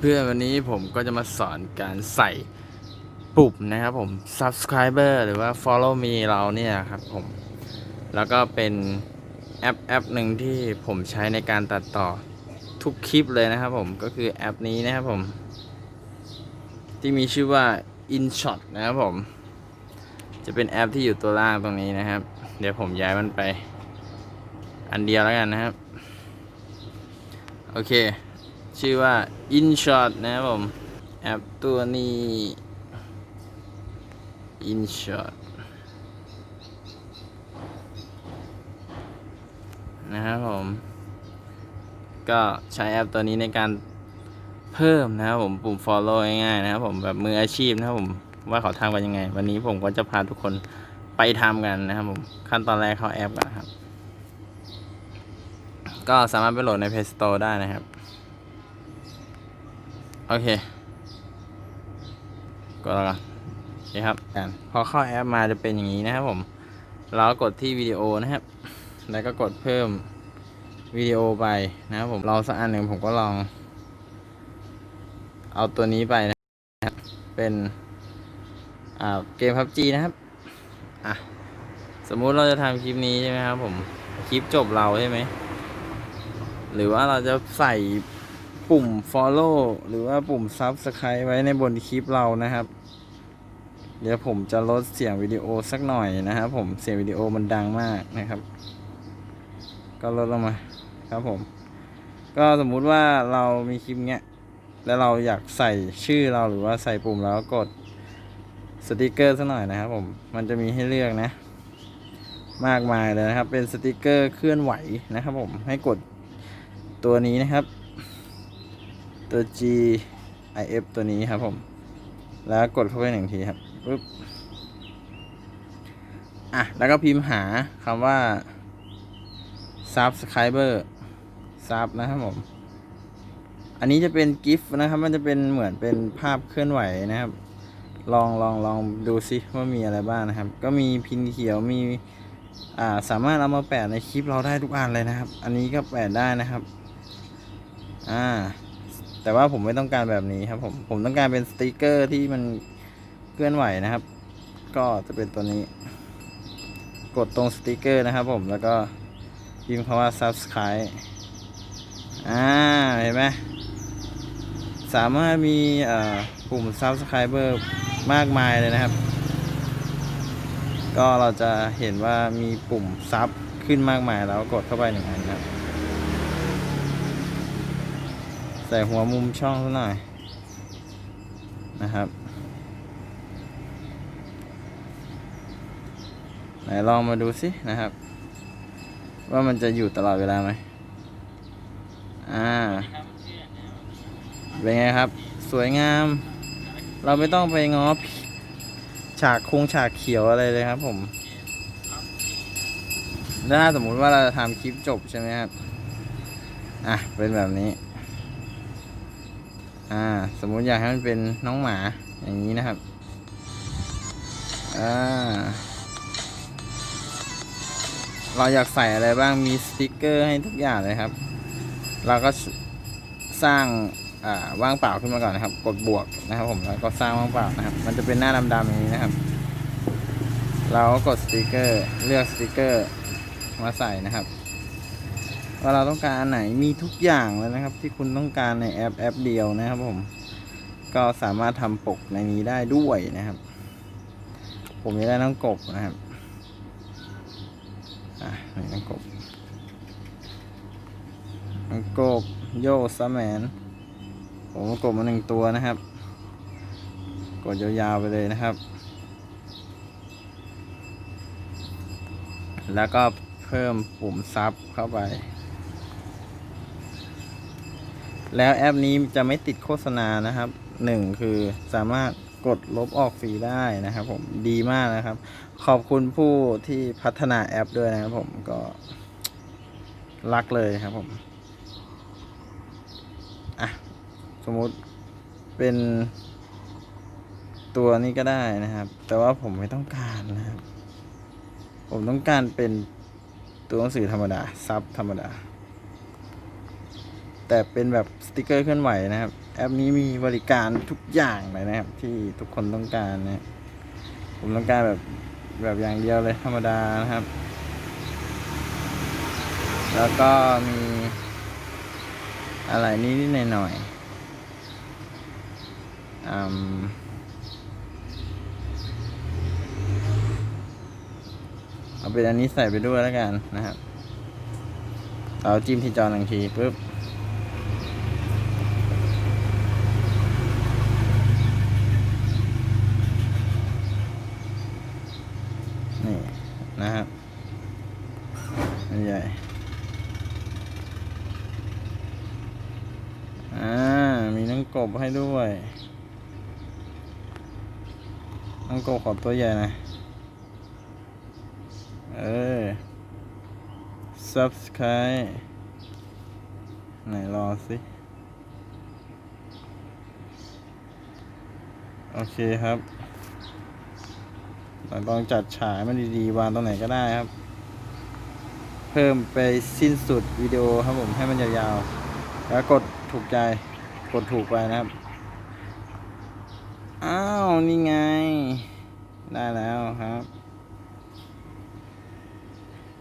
เพื่อนๆวันนี้ผมก็จะมาสอนการใส่ปุ่มนะครับผม subscriber หรือว่า follow me เราเนี่ยครับผม แล้วก็เป็นแอปแอปหนึ่งที่ผมใช้ในการตัดต่อทุกคลิปเลยนะครับผมก็คือแอปนี้นะครับผม ที่มีชื่อว่า InShot นะครับผม จะเป็นแอปที่อยู่ตัวล่างตรงนี้นะครับ เดี๋ยวผมย้ายมันไป อันเดียวแล้วกันนะครับ โอเค ชื่อว่า InShot นะครับผม แอปตัวนี้ InShot นะครับผม ก็ใช้แอปตัวนี้ในการเพิ่มนะครับผมปุ่ม follow ง่ายๆนะครับผมแบบมืออาชีพนะครับผมว่าเขาทำกันยังไง วันนี้ผมก็จะพาทุกคนไปทำกันนะครับผมขั้นตอนแรกเข้าแอปก่อนนะครับ ก็สามารถไปโหลดใน Play Store ได้นะครับ โอเคก็แล้วกันโอเคครับกันพอเข้าแอปมาจะเป็นอย่างนี้นะครับผมเรากดที่วิดีโอนะครับ แล้วก็กดเพิ่มวิดีโอไปนะครับผมเราสักอันหนึ่งผมก็ลอง เอาตัวนี้ไปนะครับ เป็นเกมพับจีนะครับ อะ สมมุติเราจะทำคลิปนี้ใช่ไหมครับผม คลิปจบเราใช่ไหม หรือว่าเราจะใส่ ปุ่ม follow หรือว่าปุ่ม subscribe ไว้ในบนคลิปเรานะครับ เดี๋ยวผมจะลดเสียงวิดีโอสักหน่อยนะครับผมเสียงวิดีโอมันดังมากนะครับ ก็ลดลงมาครับผม ก็สมมุติว่าเรามีคลิปเนี้ยแล้วเราอยากใส่ชื่อเราหรือว่าใส่ปุ่มแล้วกดสติกเกอร์สักหน่อยนะครับผม มันจะมีให้เลือกนะ มากมายเลยนะครับ เป็นสติกเกอร์เคลื่อนไหวนะครับผม ให้กดตัวนี้นะครับ ตัว G I F ตัวนี้ครับผม แล้วกดเข้าไปหนึ่งทีครับปุ๊บอะ แล้วก็พิมพ์หาคำว่า subscriber sub นะครับผม อันนี้จะเป็นกิฟต์นะครับ มันจะเป็นเหมือนเป็นภาพเคลื่อนไหวนะครับ ลองลองลองดูซิว่ามีอะไรบ้างนะครับ ก็มีพินเขียวมีอ่าสามารถเอามาแปะในคลิปเราได้ทุกอันเลยนะครับ อันนี้ก็แปะได้นะครับ อ่า แต่ว่าผมไม่ต้องการแบบนี้ครับ ผมผมต้องการเป็นสติกเกอร์ที่มันเคลื่อนไหวนะครับ ก็จะเป็นตัวนี้ กดตรงสติกเกอร์นะครับ ผมแล้วก็พิมพ์คำว่า subscribe อ่าเห็นไหมสามารถมีอ่อปุ่ม subscriber มากมายเลยนะครับ ก็เราจะเห็นว่ามีปุ่มซับขึ้นมากมายแล้วกดเข้าไปหนึ่งอันครับ ใส่หัวมุมช่องสักหน่อยนะครับไหนลองมาดูสินะครับ ว่ามันจะอยู่ตลอดเวลาไหมอ่าเป็นไงครับ สวยงาม เราไม่ต้องไปง้อฉากคงฉากเขียวอะไรเลยครับผมถ้าสมมุติว่าเราจะทำคลิปจบใช่ไหมครับ อะ เป็นแบบนี้ อ่า สมมุติอยากให้มันเป็นน้องหมาอย่างนี้นะครับ อ่า เราอยากใส่อะไรบ้างมีสติกเกอร์ให้ทุกอย่างเลยครับ เราก็สร้างอ่าว่างเปล่าขึ้นมาก่อนนะครับ กดบวกนะครับ ผมแล้วก็สร้างว่างเปล่านะครับ มันจะเป็นหน้าดำๆอย่างนี้นะครับ เราก็กดสติกเกอร์เลือกสติกเกอร์มาใส่นะครับ ว่าเราต้องการอันไหนมีทุกอย่างเลยนะครับ ที่คุณต้องการในแอปแอปเดียวนะครับผม ก็สามารถทำปกในนี้ได้ด้วยนะครับ ผมจะได้น้องกบนะครับอะน้องกบน้องกบโยสแมนผมก็กดมาหนึ่งตัวนะครับ กดยาวๆไปเลยนะครับ แล้วก็เพิ่มปุ่มซับเข้าไป แล้วแอปนี้จะไม่ติดโฆษณานะครับหนึ่งคือสามารถกดลบออกฟรีได้นะครับผมดีมากนะครับ ขอบคุณผู้ที่พัฒนาแอปด้วยนะครับผมก็รักเลยครับผมอะสมมุติเป็นตัวนี้ก็ได้นะครับ แต่ว่าผมไม่ต้องการนะครับ ผมต้องการเป็นตัวหนังสือธรรมดาซับธรรมดา แต่เป็นแบบสติกเกอร์เคลื่อนไหวนะครับ แอปนี้มีบริการทุกอย่างเลยนะครับ ที่ทุกคนต้องการนะผมต้องการแบบแบบอย่างเดียวเลยธรรมดานะครับ แล้วก็มีอะไรนิดหน่อยๆอืมเอาเป็นอันนี้ใส่ไปด้วยแล้วกันนะครับ เราจิ้มที่จอหนึ่งทีปุ๊บ นี่นะครับอันใหญ่ อ่า มีน้อง กบให้ด้วยน้องกบขอตัวใหญ่นะ เออ subscribe ไหนรอสิ โอเคครับเราต้องจัดฉากให้มันดีๆ วางตรงไหนก็ได้ครับ เพิ่มไปสิ้นสุดวิดีโอครับผมให้มันยาวๆ แล้วกดถูกใจ กดถูกไปนะครับ อ้าว นี่ไง ได้แล้วครับ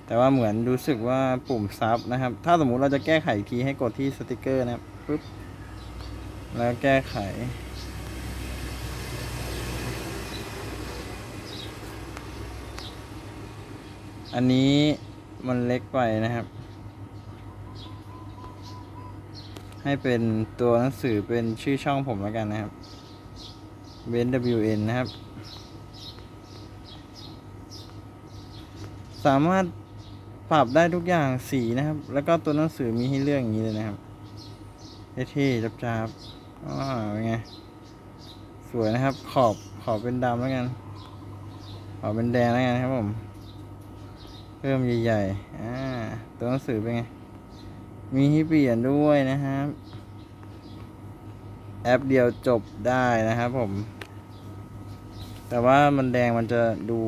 แต่ว่าเหมือนรู้สึกว่าปุ่มซับนะครับ ถ้าสมมุติเราจะแก้ไขอีกทีให้กดที่สติกเกอร์นะครับปุ๊บ แล้วแก้ไขอันนี้มันเล็กไปนะครับ ให้เป็นตัวหนังสือเป็นชื่อช่องผมแล้วกันนะครับเบน WN นะครับ สามารถปรับได้ทุกอย่างสีนะครับ แล้วก็ตัวหนังสือมีให้เลือกอย่างนี้เลยนะครับเท่ๆจับๆอ่าเป็นไง สวยนะครับ ขอบขอบเป็นดำแล้วกัน ขอบเป็นแดงแล้วกันครับผม เพิ่มใหญ่ๆอ่าตัวหนังสือเป็นไง มีให้เปลี่ยนด้วยนะครับ แอปเดียวจบได้นะครับผม แต่ว่ามันแดงมันจะดู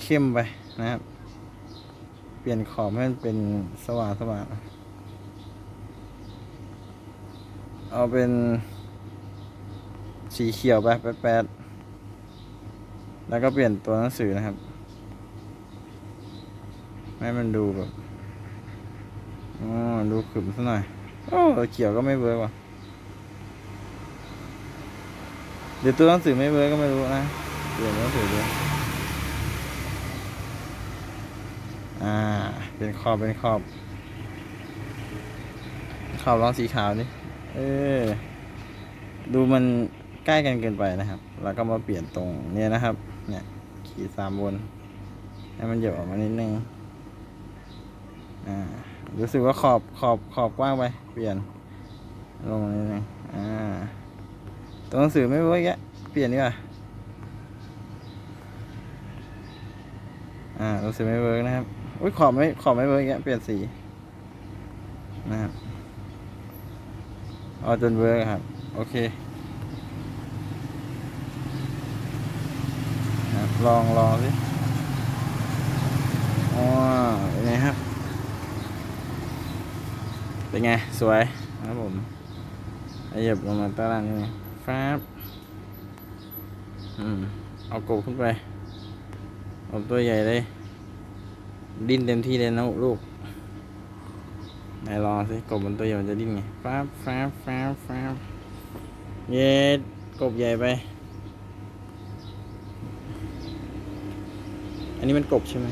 เข้มไปนะครับ เปลี่ยนขอบให้มันเป็นสว่างสว่างเอาเป็นสีเขียวไปแป๊ดๆแล้วก็เปลี่ยนตัวหนังสือนะครับ ให้มันดูแบบ อ๋อดูขึมซะหน่อยโอ้เขียวก็ไม่เวิร์กว่ะเดี๋ยวตัวหนังสือไม่เวิร์กก็ไม่รู้นะเปลี่ยนหนังสือดูอ่า เป็นขอบเป็นขอบขอบลองสีขาวดิเออดูมันใกล้กันเกินไปนะครับ แล้วก็มาเปลี่ยนตรงเนี้ยนะครับ เนี่ยขีดสามบน ให้มันเหยียบออกมานิดนึง อ่า รู้สึกว่าขอบขอบขอบกว้างไป เปลี่ยน ลงนิดนึงอ่าตัวหนังสือไม่เวิร์กแยะเปลี่ยนดีกว่าอ่าหนังสือไม่เวิร์กนะครับอุ้ยขอบไม่ขอบไม่เวิร์กแยะเปลี่ยนสีนะครับเอาจนเวิร์กครับ โอเคนะครับลองลองสิอ๋อเป็นไงครับ เป็นไง สวยครับผมขยับลงมาตารางนี่ฟาบอืม เอากบขึ้นไป เอาตัวใหญ่เลย ดิ้นเต็มที่เลยนะลูกไหนลองสิกบมันตัวใหญ่มันจะดิ้นไงฟาบฟาบฟาบฟาบเย็ดกบใหญ่ไป อันนี้มันกบใช่ไหม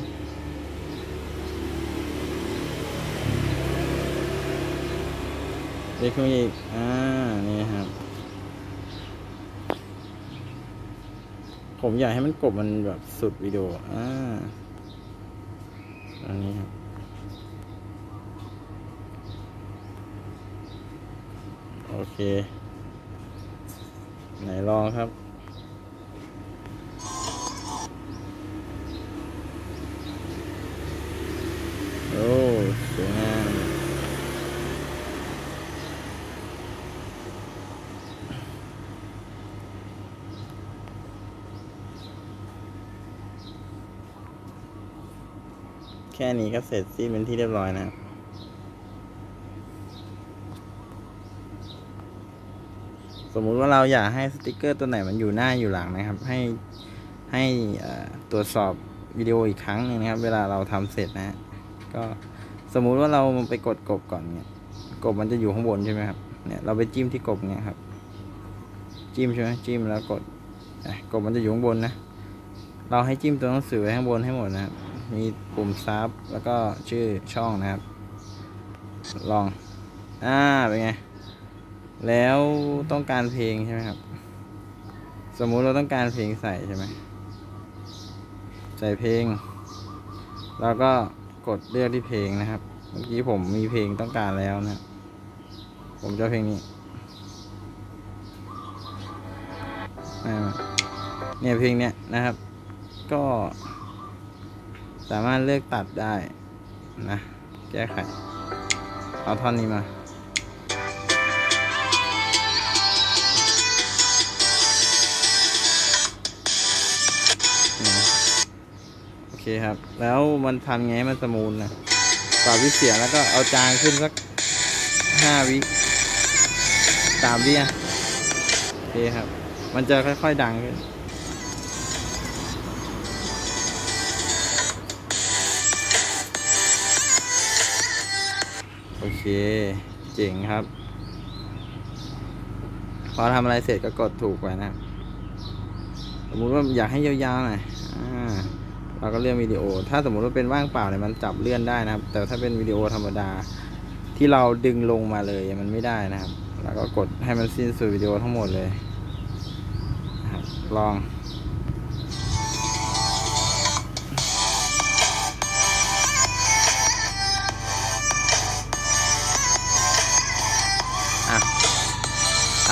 เล็กขึ้นมาอีก อ่า นี่ครับ ผมอยากให้มันกบมันแบบสุดวิดีโอ อ่า อันนี้ครับ โอเค ไหนลองครับ โอ้สวยงาม แค่นี้ก็เสร็จสิ้นเป็นที่เรียบร้อยนะครับมมุติว่าเราอยากให้สติกเกอร์ตัวไหนมันอยู่หน้าอยู่หลังนะครับ ให้ให้ตรวจสอบวิดีโออีกครั้งหนึงนะครับ เวลาเราทำเสร็จนะ ก็สมมุติว่าเราไปกดกบก่อนเนี่ย กบมันจะอยู่ข้างบนใช่ไหมครับเนี่ยเราไปจิ้มที่กบเนี่ยครับ จิ้มใช่ไหมจิ้มแล้วกดกบมันจะอยู่ข้างบนนะ เราให้จิ้มตัวหนังสือไว้ข้างบนให้หมดนะครับ มีปุ่มซับแล้วก็ชื่อช่องนะครับ ลอง อ่า เป็นไง แล้วต้องการเพลงใช่ไหมครับ สมมุติเราต้องการเพลงใส่ใช่ไหม ใส่เพลง แล้วก็กดเลือกที่เพลงนะครับ เมื่อกี้ผมมีเพลงต้องการแล้วนะ ผมจะเพลงนี้เนี่ยเพลงเนี้ยนะครับ ก็ สามารถเลือกตัดได้นะ แก้ไข เอาท่อนนี้มาโอเคครับ แล้วมันทำไงมันสมูทนะปรับวิเสียแล้วก็เอาจางขึ้นสักห้าวิสามวิอะโอเคครับ มันจะค่อยๆดังขึ้น โอเค เจ๋งครับ พอทำอะไรเสร็จก็กดถูกไว้นะสมมติว่าอยากให้ยาวๆหน่อยอ่าเราก็เลื่อนวิดีโอ ถ้าสมมติว่าเป็นว่างเปล่าเนี่ยมันจับเลื่อนได้นะครับ แต่ถ้าเป็นวิดีโอธรรมดา ที่เราดึงลงมาเลยมันไม่ได้นะครับ แล้วก็กดให้มันสิ้นสุดวิดีโอทั้งหมดเลยลอง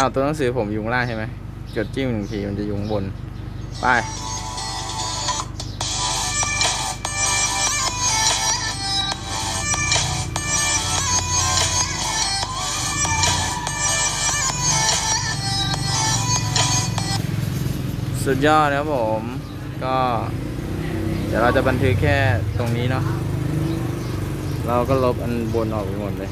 อ้าวตัวหนังสือผมยุงล่างใช่ไหมกดจิ้มหนึ่งทีมันจะยุงบน ไป สุดยอดนะครับผม ก็ เดี๋ยวเราจะบันทึกแค่ตรงนี้เนาะ เราก็ลบอันบนออกไปหมดเลย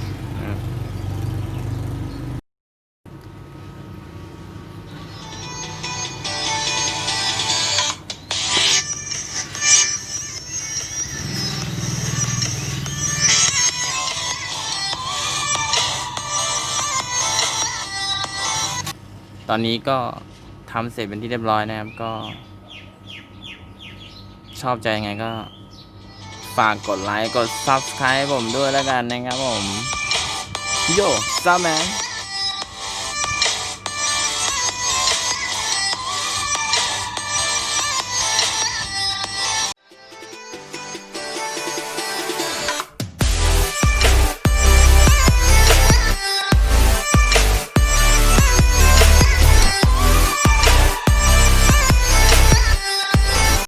อนนี้ก็ทำเสร็จเป็นที่เรียบร้อยนะครับก็ ชอบใจยังไงก็ ฝากกดไลค์ กด Subscribe ผมด้วยแล้วกันนะครับผม โย่ซัมแมน